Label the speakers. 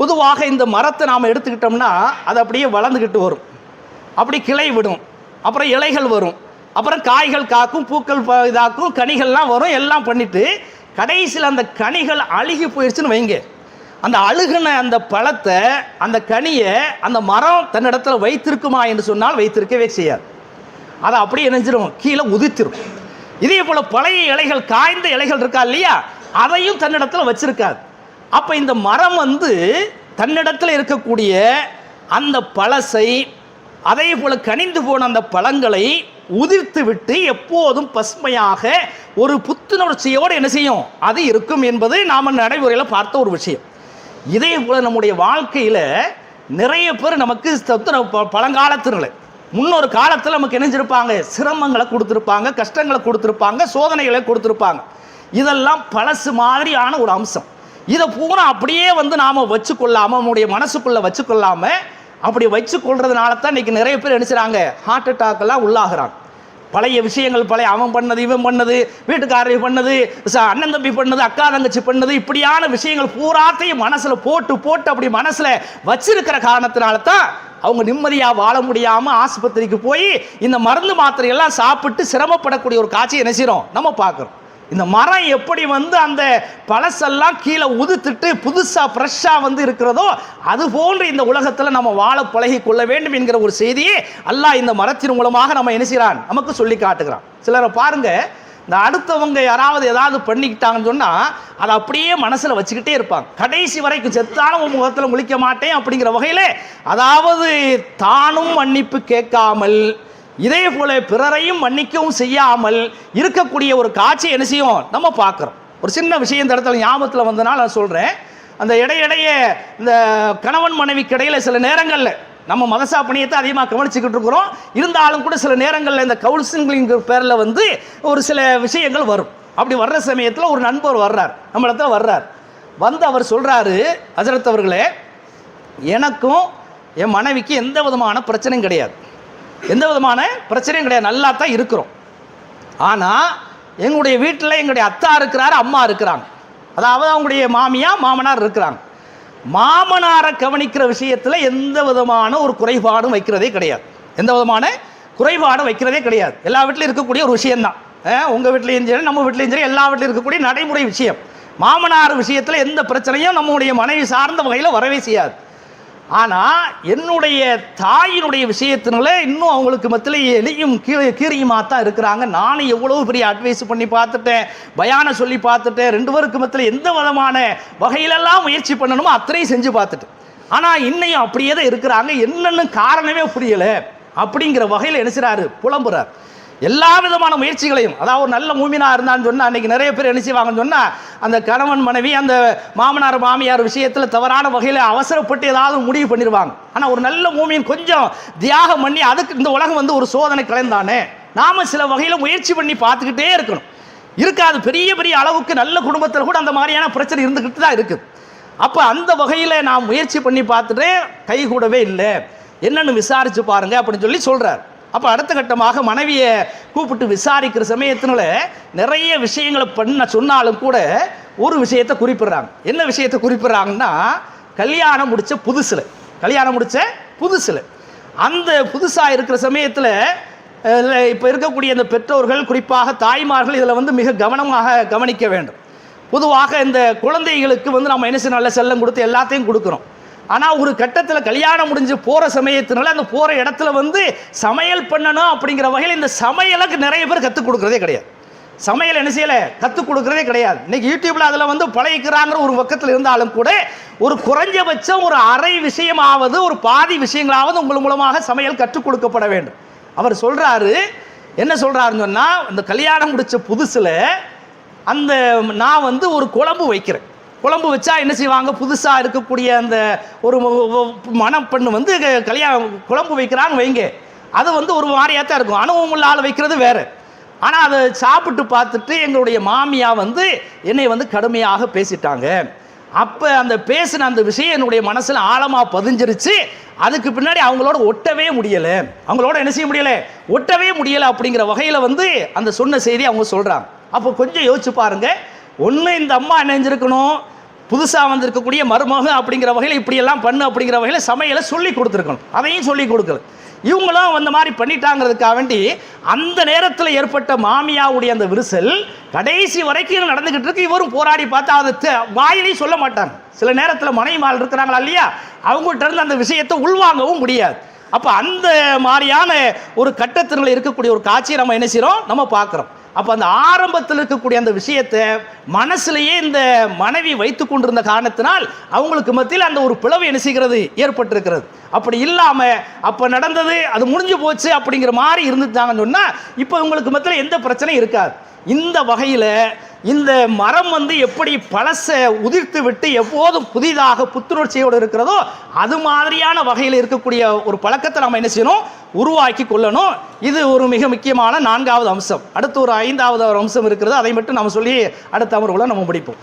Speaker 1: பொதுவாக இந்த மரத்தை நாம் எடுத்துக்கிட்டோம்னா அது அப்படியே வளர்ந்துக்கிட்டு வரும். அப்படி கிளை விடும். அப்புறம் இலைகள் வரும். அப்புறம் காய்கள் காக்கும் பூக்கள் இதாக்கும் கனிகள்லாம் வரும் எல்லாம் பண்ணிவிட்டு கடைசியில் அந்த கனிகள் அழுகி போயிடுச்சுன்னு வைங்க. அந்த அழுகுன அந்த பழத்தை அந்த கனியை அந்த மரம் தன்னிடத்தில் வைத்திருக்குமா என்று சொன்னால் வைத்திருக்கவே செய்யாது. அதை அப்படியே இணைஞ்சிரும் கீழே உதித்திரும் இதே போல் பழைய இலைகள் காய்ந்த இலைகள் இருக்கா இல்லையா? அதையும் தன்னிடத்தில் வச்சிருக்காது. அப்போ இந்த மரம் வந்து தன்னிடத்தில் இருக்கக்கூடிய அந்த பழசை அதே போல் கனிந்து போன அந்த பழங்களை உதிர்த்து விட்டு எப்போதும் பசுமையாக ஒரு புத்துணர்ச்சியோடு என்ன செய்யும்? அது இருக்கும் என்பது நாம் நடைமுறையில் பார்த்த ஒரு விஷயம். இதே போல் நம்முடைய வாழ்க்கையில் நிறைய பேர் நமக்கு தத்துன ப- முன்னொரு காலத்தில் நமக்கு இணைஞ்சிருப்பாங்க சிரமங்களை கொடுத்துருப்பாங்க கஷ்டங்களை கொடுத்துருப்பாங்க சோதனைகளை கொடுத்துருப்பாங்க. இதெல்லாம் பழசு மாதிரியான ஒரு அம்சம். இதை பூரா அப்படியே வந்து நாம் வச்சுக்கொள்ளாமல் நம்முடைய மனசுக்குள்ளே வச்சுக்கொள்ளாமல் அப்படி வச்சு கொள்றதுனால தான் இன்னைக்கு நிறைய பேர் நினைச்சுறாங்க ஹார்ட் அட்டாக்கெல்லாம் உள்ளாகிறாங்க. பழைய விஷயங்கள் பழைய அவன் பண்ணது இவன் பண்ணது வீட்டுக்காரர் பண்ணது ச- அண்ணன் தம்பி பண்ணது அக்கா தங்கச்சி பண்ணது இப்படியான விஷயங்கள் பூராத்தையும் மனசில் போட்டு போட்டு அப்படி மனசில் வச்சிருக்கிற காரணத்தினால தான் அவங்க நிம்மதியாக வாழ முடியாமல் ஆஸ்பத்திரிக்கு போய் இந்த மருந்து மாத்திரையெல்லாம் சாப்பிட்டு சிரமப்படக்கூடிய ஒரு காட்சியை நினைச்சிரும் நம்ம பார்க்குறோம். இந்த மரம் எப்படி வந்து அந்த பழசெல்லாம் கீழே உதுத்துட்டு புதுசாக ஃப்ரெஷ்ஷாக வந்து இருக்கிறதோ அது போன்று இந்த உலகத்தில் நம்ம வாழ பழகி கொள்ள வேண்டும் என்கிற ஒரு செய்தியை அல்லாஹ் இந்த மரத்தின் மூலமாக நம்ம என்ன செய்கிறான் நமக்கு சொல்லி காட்டுகிறான். சிலரை பாருங்கள் இந்த அடுத்தவங்க யாராவது ஏதாவது பண்ணிக்கிட்டாங்கன்னு சொன்னால் அதை அப்படியே மனசில் வச்சுக்கிட்டே இருப்பாங்க. கடைசி வரைக்கும் செத்தாலும் உன் முகத்தில் முழிக்க மாட்டேன் அப்படிங்கிற வகையில் அதாவது தானும் மன்னிப்பு கேட்காமல் இதே போல பிறரையும் மன்னிக்கவும் செய்யாமல் இருக்கக்கூடிய ஒரு காட்சி என்ன செய்யும்? நம்ம பார்க்குறோம். ஒரு சின்ன விஷயம் இந்த இடத்துல ஞாபகத்தில் வந்தனால நான் சொல்கிறேன் அந்த இடையிடையே இந்த கணவன் மனைவிக்கு இடையில் சில நேரங்களில் நம்ம மதசா பணியத்தை அதிகமாக கவனிச்சுக்கிட்டு இருக்கிறோம். இருந்தாலும் கூட சில நேரங்களில் இந்த கவுன்சிலிங்கிற பேரில் வந்து ஒரு சில விஷயங்கள் வரும். அப்படி வர்ற சமயத்தில் ஒரு நண்பர் வர்றார். நம்ம இடத்துல வர்றார். வந்து அவர் சொல்கிறாரு அஜரத் அவர்களே எனக்கும் என் மனைவிக்கு எந்த விதமான பிரச்சனையும் கிடையாது. எந்த விதமான பிரச்சனையும் கிடையாது. நல்லா தான் இருக்கிறோம். ஆனால் எங்களுடைய வீட்டில் எங்களுடைய அத்தா இருக்கிறாரு அம்மா இருக்கிறாங்க. அதாவது அவங்களுடைய மாமியா மாமனார் இருக்கிறாங்க. மாமனாரை கவனிக்கிற விஷயத்தில் எந்த விதமான ஒரு குறைபாடும் வைக்கிறதே கிடையாது. எந்த விதமான குறைபாடும் வைக்கிறதே கிடையாது. எல்லா வீட்லையும் இருக்கக்கூடிய ஒரு விஷயந்தான் உங்கள் வீட்லேயும் சரி நம்ம வீட்லேயும் சரி எல்லா வீட்லையும் இருக்கக்கூடிய நடைமுறை விஷயம். மாமனார் விஷயத்தில் எந்த பிரச்சனையும் நம்முடைய மனைவி சார்ந்த வகையில் வரவே செய்யாது. ஆனால் என்னுடைய தாயினுடைய விஷயத்தினால இன்னும் அவங்களுக்கு மத்தியில் எலியும் கீழே கீரியுமாக தான் இருக்கிறாங்க. நானும் எவ்வளோ பெரிய அட்வைஸ் பண்ணி பார்த்துட்டேன் பயானை சொல்லி பார்த்துட்டேன் ரெண்டு பேருக்கு மத்தியில் எந்த விதமான வகையிலெல்லாம் முயற்சி பண்ணணுமோ அத்தனையும் செஞ்சு பார்த்துட்டேன். ஆனால் இன்னையும் அப்படியே தான் இருக்கிறாங்க. என்னென்னு காரணமே புரியலை. அப்படிங்கிற வகையில் என்ன செய்கிறாரு புலம்புறார். எல்லா விதமான முயற்சிகளையும் அதாவது ஒரு நல்ல மூமினா இருந்தான்னு சொன்னால் அன்னைக்கு நிறைய பேர் என்ன செய்வாங்கன்னு சொன்னால் அந்த கணவன் மனைவி அந்த மாமனார் மாமியார் விஷயத்தில் தவறான வகையில் அவசரப்பட்டு ஏதாவது முடிவு பண்ணிடுவாங்க ஆனால் ஒரு நல்ல மூமியின் கொஞ்சம் தியாகம் பண்ணி அதுக்கு இந்த உலகம் வந்து ஒரு சோதனை கலைந்தானே நாம சில வகையில் முயற்சி பண்ணி பார்த்துக்கிட்டே இருக்கணும். இருக்காது பெரிய பெரிய அளவுக்கு நல்ல குடும்பத்தில் கூட அந்த மாதிரியான பிரச்சனை இருந்துக்கிட்டு தான் இருக்குது. அப்போ அந்த வகையில் நான் முயற்சி பண்ணி பார்த்துட்டு கை கூடவே இல்லை. என்னென்னு விசாரித்து பாருங்கள் அப்படின்னு சொல்லி சொல்கிறார் அப்போ அடுத்த கட்டமாக மனைவியை கூப்பிட்டு விசாரிக்கிற சமயத்தினால நிறைய விஷயங்களை பண்ண சொன்னாலும் கூட ஒரு விஷயத்தை குறிப்பிடுறாங்க. என்ன விஷயத்தை குறிப்பிடுறாங்கன்னா கல்யாணம் முடித்த புதுசில் கல்யாணம் முடித்த புதுசில் அந்த புதுசாக இருக்கிற சமயத்தில் இப்போ இருக்கக்கூடிய இந்த பெற்றோர்கள் குறிப்பாக தாய்மார்கள் இதில் வந்து மிக கவனமாக கவனிக்க வேண்டும். பொதுவாக இந்த குழந்தைகளுக்கு வந்து நம்ம என்ன செய்ய நல்ல செல்லம் கொடுத்து எல்லாத்தையும் கொடுக்குறோம். ஆனால் ஒரு கட்டத்தில் கல்யாணம் முடிஞ்சு போகிற சமயத்தினால அந்த போகிற இடத்துல வந்து சமையல் பண்ணணும் அப்படிங்கிற வகையில் இந்த சமையலுக்கு நிறைய பேர் கற்றுக் கொடுக்குறதே கிடையாது. சமையல் என்ன செய்யலை? கற்றுக் கொடுக்குறதே கிடையாது. இன்றைக்கி யூடியூப்பில் அதில் வந்து பழகிக்கிறாங்கிற ஒரு பக்கத்தில் இருந்தாலும் கூட ஒரு குறைஞ்சபட்சம் ஒரு அரை விஷயமாவது ஒரு பாதி விஷயங்களாவது உங்கள் மூலமாக சமையல் கற்றுக் கொடுக்கப்பட வேண்டும். அவர் சொல்கிறாரு என்ன சொல்கிறாருன்னு சொன்னால் இந்த கல்யாணம் முடித்த புதுசில் அந்த நான் வந்து ஒரு குழம்பு வைக்கிறேன். குழம்பு வச்சா என்ன செய்வாங்க? புதுசாக இருக்கக்கூடிய அந்த ஒரு மணப்பெண்ணு வந்து க- கல்யாணம் குழம்பு வைக்கிறான்னு வைங்க. அது வந்து ஒரு மாதிரியாக தான் இருக்கும். அனுபவம் உள்ள ஆள் வைக்கிறது வேறு. ஆனால் அதை சாப்பிட்டு பார்த்துட்டு எங்களுடைய மாமியா வந்து என்னை வந்து கடுமையாக பேசிட்டாங்க. அப்போ அந்த பேசின அந்த விஷயம் என்னுடைய மனசில் ஆழமாக பதிஞ்சிருச்சு. அதுக்கு பின்னாடி அவங்களோட ஒட்டவே முடியலை. அவங்களோட என்ன செய்ய முடியலை? ஒட்டவே முடியலை அப்படிங்கிற வகையில் வந்து அந்த சொன்ன செய்தி அவங்க சொல்கிறாங்க அப்போ கொஞ்சம் யோசிச்சு பாருங்கள் ஒன்று இந்த அம்மா நினைஞ்சிருக்கணும் புதுசாக வந்திருக்கக்கூடிய மருமக அப்படிங்கிற வகையில் இப்படியெல்லாம் பண்ணு அப்படிங்கிற வகையில் சமையலை சொல்லி கொடுத்துருக்கணும். அதையும் சொல்லி கொடுக்கல. இவங்களும் அந்த மாதிரி பண்ணிட்டாங்கிறதுக்காக வேண்டி அந்த நேரத்தில் ஏற்பட்ட மாமியாவுடைய அந்த விரிசல் கடைசி வரைக்கும் நடந்துக்கிட்டு இருக்கு. இவரும் போராடி பார்த்தா அதை வாயிலையும் சொல்ல மாட்டாங்க. சில நேரத்தில் மனைவிமால் இருக்கிறாங்களா இல்லையா? அவங்கள்ட்ட இருந்து அந்த விஷயத்தை உள்வாங்கவும் முடியாது. அப்போ அந்த மாதிரியான ஒரு கட்டத்தினில் இருக்கக்கூடிய ஒரு காட்சியை நம்ம என்ன செய்கிறோம் நம்ம பார்க்குறோம். அப்போ அந்த ஆரம்பத்தில் இருக்கக்கூடிய அந்த விஷயத்தை மனசுலயே இந்த மனைவி வைத்து கொண்டிருந்த காரணத்தினால் அவங்களுக்கு மத்தியில் அந்த ஒரு பிளவு என்ன செய்கிறது? ஏற்பட்டிருக்கிறது. அப்படி இல்லாமல் அப்போ நடந்தது அது முடிஞ்சு போச்சு அப்படிங்கிற மாதிரி இருந்துட்டாங்கன்னு சொன்னால் இப்போ உங்களுக்கு மத்தியில் எந்த பிரச்சனையும் இருக்காது. இந்த வகையில் இந்த மரம் வந்து எப்படி பழசை உதிர்த்து விட்டு எப்போதும் புதிதாக புத்துணர்ச்சியோடு இருக்கிறதோ அது மாதிரியான வகையில் இருக்கக்கூடிய ஒரு பழக்கத்தை நம்ம என்ன செய்யணும்? உருவாக்கி கொள்ளணும். இது ஒரு மிக முக்கியமான நான்காவது அம்சம். அடுத்து ஒரு ஐந்தாவது ஒரு அம்சம் இருக்கிறது. அதை மட்டும் நம்ம சொல்லி அடுத்த அமர்வுல நம்ம முடிப்போம்.